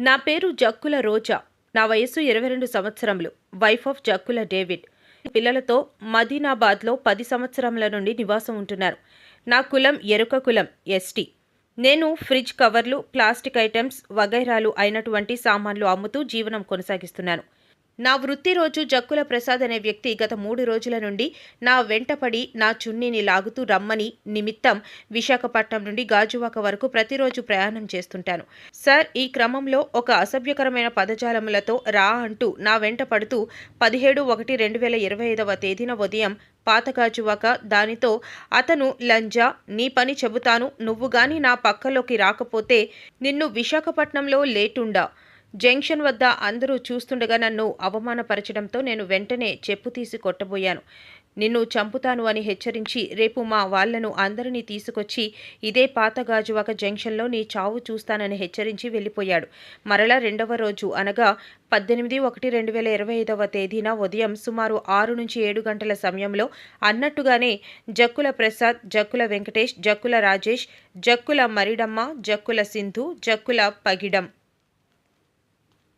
నా పేరు జక్కుల రోజా. నా వయస్సు ఇరవై రెండు సంవత్సరములు. Wife of Jakkula David. పిల్లలతో మదీనాబాద్లో పది సంవత్సరముల నుండి నివాసం ఉంటున్నారు. నా కులం ఎరుక కులం ఎస్టీ. నేను ఫ్రిడ్జ్ కవర్లు ప్లాస్టిక్ ఐటమ్స్ వగైరాలు అయినటువంటి సామాన్లు అమ్ముతూ జీవనం కొనసాగిస్తున్నాను. నా వృత్తి రోజు జక్కుల ప్రసాద్ అనే వ్యక్తి గత మూడు రోజుల నుండి నా వెంటపడి నా చున్నీని లాగుతూ రమ్మని నిమిత్తం విశాఖపట్నం నుండి గాజువాక వరకు ప్రతిరోజు ప్రయాణం చేస్తుంటాను. సార్ ఈ క్రమంలో ఒక అసభ్యకరమైన పదజాలములతో రా అంటూ నా వెంట పడుతూ పదిహేడు ఒకటి రెండు వేల ఇరవై ఐదవ తేదీన ఉదయం పాతగాజువాక దానితో అతను లంజా నీ పని చెబుతాను. నువ్వు గాని నా పక్కలోకి రాకపోతే నిన్ను విశాఖపట్నంలో లేటుండా. జంక్షన్ వద్ద అందరూ చూస్తుండగా నన్ను అవమానపరచడంతో నేను వెంటనే చెప్పు తీసి కొట్టబోయాను. నిన్ను చంపుతాను అని హెచ్చరించి రేపు మా వాళ్ళను అందరినీ తీసుకొచ్చి ఇదే పాత గాజువాక జంక్షన్లో నీ చావు చూస్తానని హెచ్చరించి వెళ్ళిపోయాడు. మరలా రెండవ రోజు అనగా పద్దెనిమిది ఒకటి రెండు వేల ఇరవై ఐదవ తేదీన ఉదయం సుమారు ఆరు నుంచి ఏడు గంటల సమయంలో అన్నట్టుగానే జక్కుల ప్రసాద్ జక్కుల వెంకటేష్ జక్కుల రాజేష్ జక్కుల మరిడమ్మ జక్కుల సింధు జక్కుల పగిడం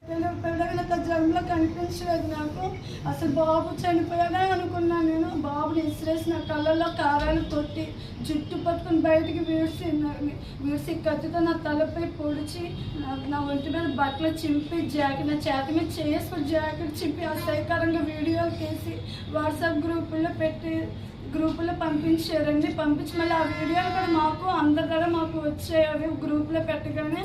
నేను పెళ్ళైన జన్మలో కనిపించలేదు నాకు. అసలు బాబు చనిపోయానే అనుకున్నాను నేను. బాబుని ఇసిరేసి నా కళ్ళల్లో కారాలు కొట్టి జుట్టు పట్టుకుని బయటికి వీడిసి వీడిసి కత్తితో నా తలపై పొడిచి నా- ఒంటి మీద బట్టలు చింపి జాకెట్ నా చేత మీద చేసుకుని జాకెట్ చింపి అసహ్యకరంగా వీడియోలు తీసి వాట్సాప్ గ్రూపుల్లో పెట్టి గ్రూపులో పంపించారండి పంపించి మళ్ళీ ఆ వీడియోలు కూడా మాకు అందరి దగ్గర మాకు వచ్చాయి. అవి గ్రూప్లో పెట్టగానే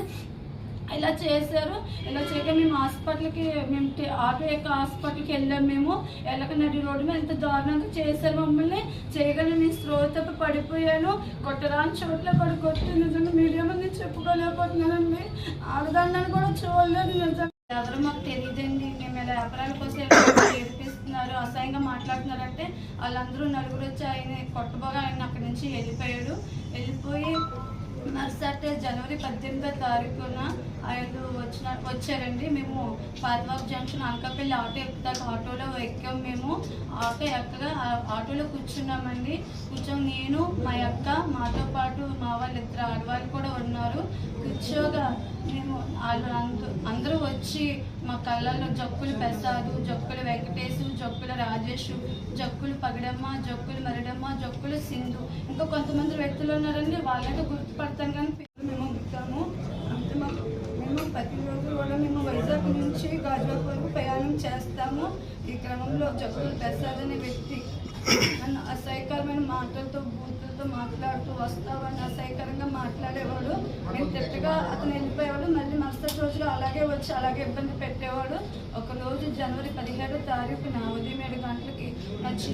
ఇలా చేశారు. ఇలా చేయగా మేము హాస్పిటల్కి మేము ఆటో యొక్క హాస్పిటల్కి వెళ్ళాము మేము. ఎలకనడి రోడ్డు మీద ఎంత దారుణంగా చేశారు మమ్మల్ని. చేయగానే నేను స్లో తప్ప పడిపోయాను. కొట్టరాని చోట్ల పడి కొట్టింది నిజంగా మీడియా మంది చెప్పుకోలేకపోతున్నానండి. ఆడదాన్ని కూడా చూడలేదు నిజంగా. ఎవరు మాకు తెలియదండి మేము ఇలా వ్యాపారాల కోసం ఏడిపిస్తున్నారు. అసహ్యంగా మాట్లాడుతున్నారంటే వాళ్ళందరూ నలుగురు వచ్చి ఆయన కొట్టబోగా ఆయన అక్కడి నుంచి వెళ్ళిపోయాడు. వెళ్ళిపోయి మరుసటి జనవరి పద్దెనిమిదో తారీఖున ఆయన వచ్చిన వచ్చారండి. మేము పాతవాక్ జంక్షన్ అనకాపల్లి ఆటో ఎక్కుతాక ఆటోలో ఎక్కాం మేము. ఆటో ఎక్కగా ఆటోలో కూర్చున్నామండి. కూర్చొని నేను మా అక్క మాతో పాటు మా వాళ్ళు ఇద్దరు ఆడవాళ్ళు కూడా ఉన్నారు. కూర్చోగా మేము వాళ్ళు అందరూ అందరూ వచ్చి మా కళ్ళలో జక్కులు ప్రసాదు జక్కులు వెంకటేశు జక్కుల రాజేష్ జక్కులు పగడమ్మ జక్కులు మరడమ్మ జక్కులు సింధు. ఇంకా కొంతమంది వ్యక్తులు ఉన్నారండి వాళ్ళైతే గుర్తుపడతాను కానీ మేము ఉంటాము అంటే మాకు మేము ప్రతిరోజు కూడా మేము వైజాగ్ నుంచి గాజువాక వరకు ప్రయాణం చేస్తాము. ఈ క్రమంలో జక్కులు ప్రసాద్ అనే వ్యక్తి నన్ను అసహ్యకరమైన మాటలతో బూతులతో మాట్లాడుతూ వస్తావని అసహ్యకరంగా మాట్లాడేవాడు. నేను తిట్టగా అతను వెళ్ళిపోయేవాడు మళ్ళీ మరుసటి రోజులు అలాగే వచ్చి అలాగే ఇబ్బంది పెట్టేవాడు. ఒక రోజు జనవరి పదిహేడో తారీఖు నా ఉదయం ఏడు గంటలకి వచ్చి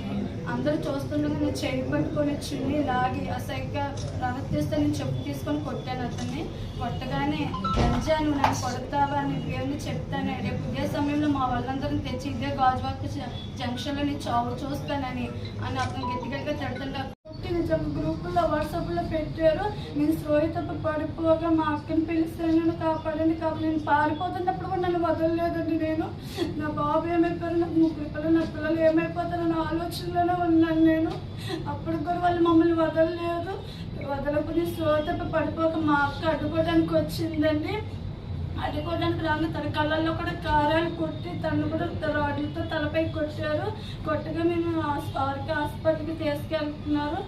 అందరూ చూస్తుండగా నేను చేయి పట్టుకొని చిన్ని లాగి అసహ్యంగా ప్రవర్తిస్తే నేను చెప్పు తీసుకొని కొట్టాను అతన్ని. కొట్టగానే లంజా నన్ను కొడతావా? అని పేరుని చెప్తాను? రేపు ఇదే సమయంలో మా వాళ్ళందరిని తెచ్చి ఇదే గాజువాక జంక్షన్లో నీ చావు చూస్తానని అని అతను గట్టిగా పెట్టి నిజం గ్రూపుల్లో వాట్సాప్లో పెట్టారు. నేను శ్రోహితపు పడిపోగా మా అక్కని పిలిస్తే నన్ను కాపాడండి కాబట్టి నేను పారిపోతున్నప్పుడు కూడా నన్ను వదలలేదండి నేను. నా బాబు ఏమైపోయారు? నాకు ముగ్గురు పిల్లలు నా పిల్లలు ఏమైపోతారన్న ఆలోచనలోనే ఉన్నాను నేను. అప్పుడు కూడా వాళ్ళు మమ్మల్ని వదలలేదు. వదలకుని స్రోయి పడిపోక మా అక్క అడ్డుకోవడానికి వచ్చిందండి. అడ్డుకోవడానికి రాను. తన కళ్ళల్లో కూడా కారాలు కొట్టి తను కూడా రాడ్లతో తలపై కొట్టారు. కొట్టగా మేము హాస్పిటల్కి హాస్పిటల్కి తీసుకెళ్తున్నారు.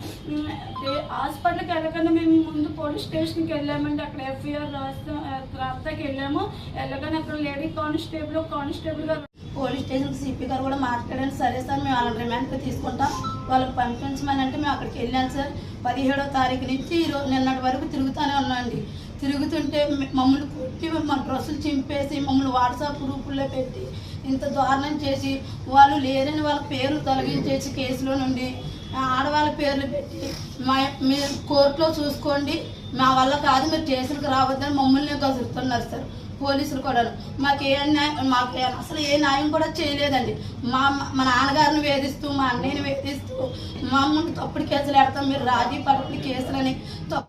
హాస్పిటల్కి వెళ్ళకుండా మేము ముందు పోలీస్ స్టేషన్కి వెళ్ళామండి. అక్కడ ఎఫ్ఐఆర్ రాస్తాం రాస్తాకి వెళ్ళాము. వెళ్ళగానే అక్కడ లేడీ కానిస్టేబుల్ కానిస్టేబుల్ గారు పోలీస్ స్టేషన్ సిపి గారు కూడా మాట్లాడారు. సరే సార్ మేము వాళ్ళని రిమాండ్కి తీసుకుంటాం. వాళ్ళకి పంపించమని అంటే మేము అక్కడికి వెళ్ళాం సార్. పదిహేడో తారీఖు నుంచి ఈరోజు నిన్నటి వరకు తిరుగుతూనే ఉన్నాండి తిరుగుతుంటే మమ్మల్ని కొట్టి మా డ్రెస్సులు చింపేసి మమ్మల్ని వాట్సాప్ గ్రూపుల్లో పెట్టి ఇంత దారుణం చేసి వాళ్ళు లేరని వాళ్ళ పేరు తొలగించేసి కేసులో నుండి ఆడవాళ్ళ పేర్లు పెట్టి మా మీరు కోర్టులో చూసుకోండి మా వల్ల కాదు మీరు కేసులకు రావద్దని మమ్మల్ని కసురుతున్నారు సార్ పోలీసులు కూడా మాకు ఏ న్యాయం మాకు అసలు ఏ న్యాయం కూడా చేయలేదండి. మా మా నాన్నగారిని వేధిస్తూ మా అన్నయ్యని వేధిస్తూ మా అమ్మని తప్పుడు కేసులు పెడతాం మీరు రాజీ పడుపులు కేసులని తప్పు